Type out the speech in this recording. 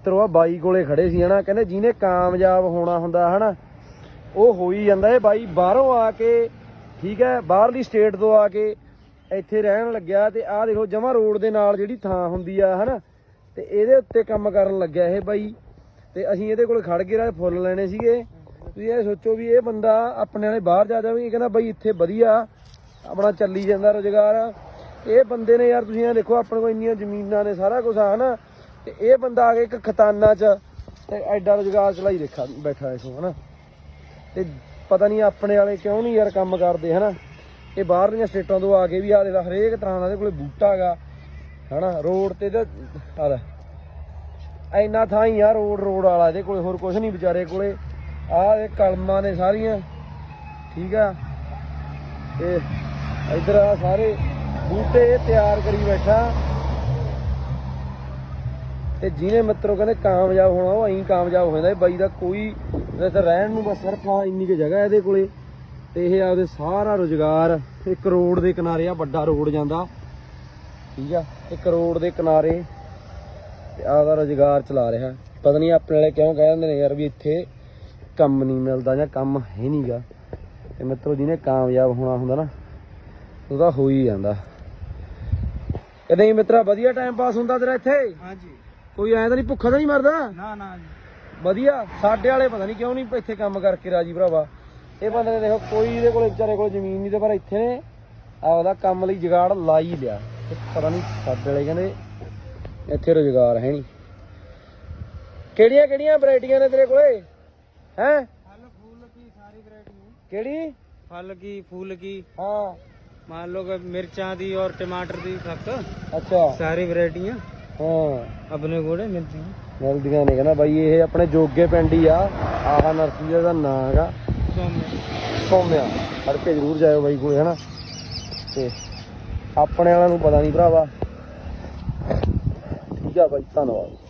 ਮਿੱਤਰੋ ਆ ਬਾਈ ਕੋਲੇ ਖੜੇ ਸੀ, ਹਨਾ? ਕਹਿੰਦੇ ਜਿਹਨੇ ਕਾਮਯਾਬ ਹੋਣਾ ਹੁੰਦਾ, ਹਨਾ? ਉਹ ਹੋ ਹੀ ਜਾਂਦਾ ਇਹ ਬਾਈ ਬਾਹਰੋਂ ਆ ਕੇ, ਠੀਕ ਹੈ, ਬਾਹਰਲੀ ਸਟੇਟ ਤੋਂ ਆ ਕੇ ਇੱਥੇ ਰਹਿਣ ਲੱਗਿਆ ਤੇ ਆਹ ਦੇਖੋ ਜਮਾ ਰੋਡ ਦੇ ਨਾਲ ਜਿਹੜੀ ਥਾਂ ਹੁੰਦੀ ਆ, ਹਨਾ? ਤੇ ਇਹਦੇ ਉੱਤੇ ਕੰਮ ਕਰਨ ਲੱਗਿਆ ਇਹ ਬਾਈ। ਤੇ ਅਸੀਂ ਇਹਦੇ ਕੋਲ ਖੜ ਕੇ ਰਾ ਫੁੱਲ ਲੈਣੇ ਸੀਗੇ। ਤੁਸੀਂ ਇਹ ਸੋਚੋ ਵੀ ਇਹ ਬੰਦਾ ਆਪਣੇ ਵਾਲੇ ਬਾਹਰ ਜਾ ਜਾਵੇ, ਇਹ ਕਹਿੰਦਾ ਬਾਈ ਇੱਥੇ ਵਧੀਆ, ਆਪਣਾ ਚੱਲੀ ਜਾਂਦਾ ਰੋਜ਼ਗਾਰ। ਇਹ ਬੰਦੇ ਨੇ ਯਾਰ ਤੁਸੀਂ ਇਹ ਦੇਖੋ, ਆਪਣੇ ਕੋਲ ਇੰਨੀਆਂ ਜ਼ਮੀਨਾਂ ਨੇ ਸਾਰਾ ਕੁਝ ਆ, ਹਨਾ? ਤੇ ਇਹ ਬੰਦਾ ਆ ਕੇ ਇੱਕ ਖਤਾਨਾ 'ਚ ਤੇ ਐਡਾ ਰੁਜ਼ਗਾਰ ਚਲਾਈ ਦੇਖਾ, ਬੈਠਾ ਇਸੋ ਹਨਾ। ਤੇ ਪਤਾ ਨਹੀਂ ਆਪਣੇ ਵਾਲੇ ਕਿਉਂ ਨਹੀਂ ਯਾਰ ਕੰਮ ਕਰਦੇ, ਹਨਾ। ਇਹ ਬਾਹਰਲੀਆਂ ਸਟੇਟਾਂ ਤੋਂ ਆ ਕੇ ਵੀ ਆ ਦੇਖਦਾ ਹਰੇਕ ਤਰ੍ਹਾਂ ਦਾ ਇਹਦੇ ਕੋਲੇ ਬੂਟਾ ਹੈਗਾ, ਹਨਾ। ਰੋਡ ਤੇ ਤੇ ਆ ਲੈ। ਇੰਨਾ ਥਾਂ ਹੀ ਆ ਰੋਡ ਰੋਡ ਵਾਲਾ, ਇਹਦੇ ਕੋਲੇ ਹੋਰ ਕੁਝ ਨਹੀਂ ਵਿਚਾਰੇ ਕੋਲੇ। ਆ ਇਹ ਕਲਮਾਂ ਨੇ ਸਾਰੀਆਂ, ਠੀਕ ਆ। ਤੇ ਇਧਰ ਆ ਸਾਰੇ ਬੂਟੇ ਤਿਆਰ ਕਰੀ ਬੈਠਾ। ਤੇ ਜਿਹਨੇ ਮਿੱਤਰੋ ਕਹਿੰਦੇ ਕਾਮਯਾਬ ਹੋਣਾ, ਉਹ ਐਂ ਕਾਮਯਾਬ ਹੋ ਜਾਂਦਾ। ਇਹ ਬਾਈ ਦਾ ਕੋਈ ਰਹਿਣ ਨੂੰ ਬਸ ਸਿਰਫ ਆ ਇੰਨੀ ਕੁ ਜਗ੍ਹਾ ਇਹਦੇ ਕੋਲੇ। ਤੇ ਇਹ ਆਪਦੇ ਸਾਰਾ ਰੋਜ਼ਗਾਰ, ਇੱਕ ਰੋਡ ਦੇ ਕਿਨਾਰੇ ਆ ਵੱਡਾ ਰੋਡ ਜਾਂਦਾ। ਠੀਕ ਆ, ਇੱਕ ਰੋਡ ਦੇ ਕਿਨਾਰੇ ਤੇ ਆਪਦਾ ਰੋਜ਼ਗਾਰ ਚਲਾ ਰਿਹਾ। ਪਤਾ ਨਹੀਂ ਆਪਣੇ ਵਾਲੇ ਕਿਉਂ ਕਹਿ ਦਿੰਦੇ ਨੇ, ਯਾਰ ਵੀ ਇੱਥੇ ਕੰਮ ਨਹੀਂ ਮਿਲਦਾ ਜਾਂ ਕੰਮ ਹੈ ਨਹੀਂਗਾ। ਤੇ ਮਿੱਤਰੋ ਜਿਹਨੇ ਕਾਮਯਾਬ ਹੋਣਾ ਹੁੰਦਾ ਨਾ ਉਹਦਾ ਹੋ ਹੀ ਜਾਂਦਾ। ਇਹ ਨਹੀਂ ਮਿੱਤਰਾ, ਵਧੀਆ ਟਾਈਮ ਪਾਸ ਹੁੰਦਾ ਤੇਰਾ ਇੱਥੇ? ਹਾਂਜੀ। ਕੋਈ ਐਂ ਤਾਂ ਨਹੀਂ ਭੁੱਖਾ ਤਾਂ ਨਹੀਂ ਮਰਦਾ ਨਾ ਨਾ ਜੀ ਵਧੀਆ ਸਾਡੇ ਵਾਲੇ ਪਤਾ ਨਹੀਂ ਕਿਉਂ ਨਹੀਂ ਇੱਥੇ ਕੰਮ ਕਰਕੇ ਰਾਜੀ ਭਰਾਵਾ ਇਹ ਬੰਦੇ ਨੇ ਦੇਖੋ ਕੋਈ ਇਹਦੇ ਕੋਲੇ ਵਿਚਾਰੇ ਕੋਲ ਜ਼ਮੀਨ ਨਹੀਂ ਤੇ ਪਰ ਇੱਥੇ ਨੇ ਆਪਦਾ ਕੰਮ ਲਈ ਜੁਗਾੜ ਲਾ ਹੀ ਲਿਆ ਤੇ ਪਤਾ ਨਹੀਂ ਸਾਡੇ ਵਾਲੇ ਕਹਿੰਦੇ ਇੱਥੇ ਰੋਜ਼ਗਾਰ ਹੈ ਨਹੀਂ ਕਿਹੜੀਆਂ ਕਿਹੜੀਆਂ ਵੈਰਾਈਟੀਆਂ ਨੇ ਤੇਰੇ ਕੋਲੇ ਹੈ फल फूल की सारी वैरायटी ਕਿਹੜੀ फल की फूल की ਹਾਂ मान लो कि मिर्चा दी और टमाटर दी तक ਅੱਛਾ सारी वैरायटियाँ ਆਪਣੇ ਕੋਲੇ ਮਿਲਦੀਆਂ। ਨੇ ਕਹਿੰਦਾ ਬਾਈ ਇਹ ਆਪਣੇ ਜੋਗੇ ਪਿੰਡ ਹੀ ਆਹ ਨਰਸਰੀ ਦਾ ਨਾਂ ਹੈਗਾ। ਸੋਮਿਆ। ਸੋਮਿਆ। ਹਰ ਜ਼ਰੂਰ ਜਾਇਓ ਬਾਈ ਕੋਲੇ ਹਨਾ। ਤੇ ਆਪਣੇ ਵਾਲਿਆਂ ਨੂੰ ਪਤਾ ਨਹੀਂ ਭਰਾਵਾ। ਠੀਕ ਆ ਬਾਈ ਧੰਨਵਾਦ।